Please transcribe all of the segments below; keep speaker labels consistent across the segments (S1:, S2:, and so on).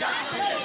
S1: justice.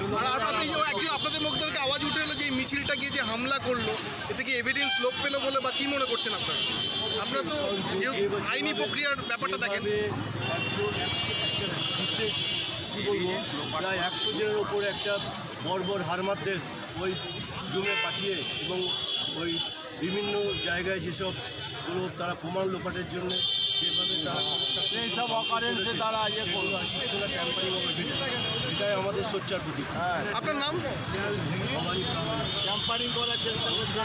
S1: আর আপনি যে একজন আপনাদের মধ্যে থেকে আওয়াজ উঠে এলো যে এই মিছিলটা গিয়ে যে হামলা করল, এতে কি এভিডেন্স লোপ পেল বলে বা কি মনে করছেন আপনারা? আপনারা তো আইনি প্রক্রিয়ার ব্যাপারটা দেখেন।
S2: বিশেষ প্রায় একশো জনের ওপর একটা বর্বর হারমাতদের ওই জুমে পাঠিয়ে এবং ওই বিভিন্ন জায়গায় যেসব কোনো তারা প্রমাণ লোপাটের জন্য যেভাবে তারা এইসব অকারেন্সে তারা ইয়ে করল ট্যাম্পারিং এটাই আমাদের সোচ্চার প্রতীক।
S1: আপনার নাম?
S2: ট্যাম্পারিং করার চেষ্টা করছে।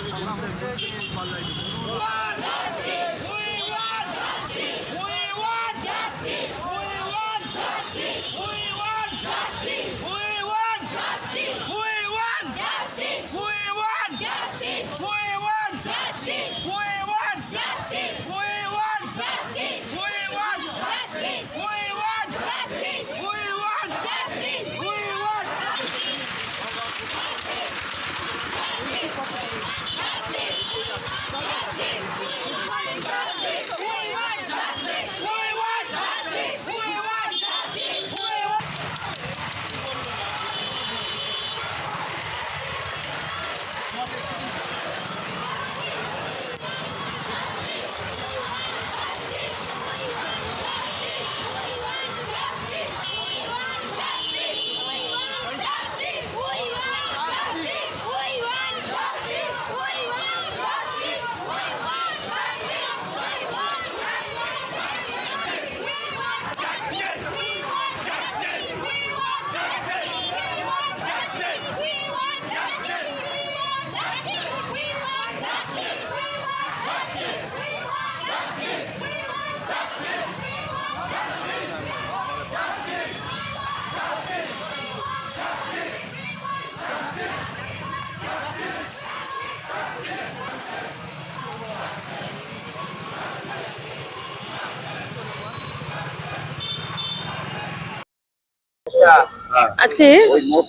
S3: আজকে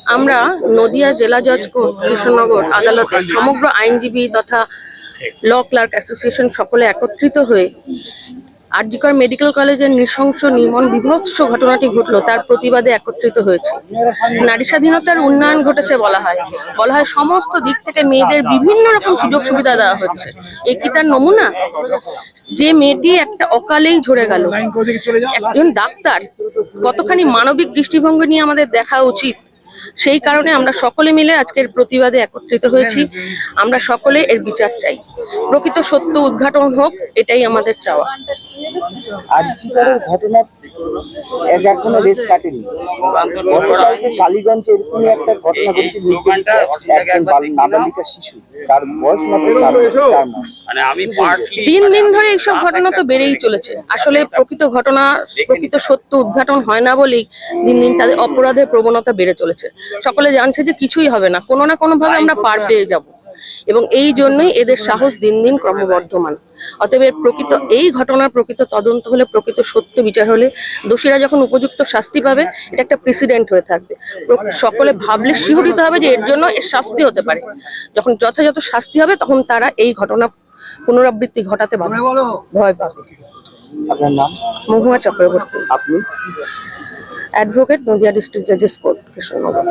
S3: আমরা নদিয়া জেলা জজ কোর্ট, কৃষ্ণনগর আদালতে সমগ্র আইনজীবী তথা ল ক্লার্ক অ্যাসোসিয়েশন সকলে একত্রিত হয়ে আরজিকর মেডিকেল কলেজের নৃশংস নির্মম বিভৎস ঘটনাটি ঘটলো, তার প্রতিবাদে একত্রিত হয়েছে। নারী স্বাধীনতার উন্নয়ন ঘটেছে বলা হয়। বলা হয় সমস্ত দিক থেকে মেয়েদের বিভিন্ন রকম সুযোগ সুবিধা দেওয়া হচ্ছে। এ কি তার নমুনা? যে মেয়েটি একটা অকালেই ঝরে গেল। একজন ডাক্তার, কতখানি মানবিক দৃষ্টিভঙ্গি নিয়ে আমাদের দেখা উচিত? সেই কারণে আমরা সকলে মিলে আজকের প্রতিবাদে একত্রিত হয়েছি। আমরা সকলে এর বিচার চাই। প্রকৃত সত্য উদ্ঘাটন হোক, এটাই আমাদের চাওয়া।
S4: আর্জিকরের ঘটনা এখনও রেস কাটেনি। গতকালকে কালীগঞ্জে এরকমই একটা ঘটনা ঘটেছে নির্যাতিত একজন নাবালিকা শিশু যার বয়স মাত্র চার চার মাস।
S5: মানে আমি পার্টলি
S3: দিন দিন ধরে এইসব ঘটনা তো বেড়েই চলেছে। আসলে প্রকৃত ঘটনা প্রকৃত সত্য উদ্ঘাটন হয় না বলেই দিন দিন তাদের অপরাধের প্রবণতা বেড়ে চলেছে। সকলে জানছে যে কিছুই হবে না কোনো না কোনো ভাবে আমরা পার পেয়ে যাব। এবং এই জন্যই এদের সাহস দিন দিন ক্রমবর্ধমান। অতএব এর প্রকৃত এই ঘটনার প্রকৃত তদন্ত হলে প্রকৃত সত্য বিচার হলে দোষীরা যখন উপযুক্ত শাস্তি পাবে এটা একটা প্রেসিডেন্ট হয়ে থাকবে। সকলে ভাবলে শিহরিত হবে যে এর জন্য এর শাস্তি হতে পারে। যখন যথাযথ শাস্তি হবে তখন তারা এই ঘটনা পুনরাবৃত্তি ঘটাতে পারবে ভয় পাবে।
S4: আপনার নাম?
S3: মহুয়া চক্রবর্তী।
S4: আপনি?
S3: অ্যাডভোকেট নদিয়া ডিস্ট্রিক্ট জাজেস কোর্ট কৃষ্ণনগর।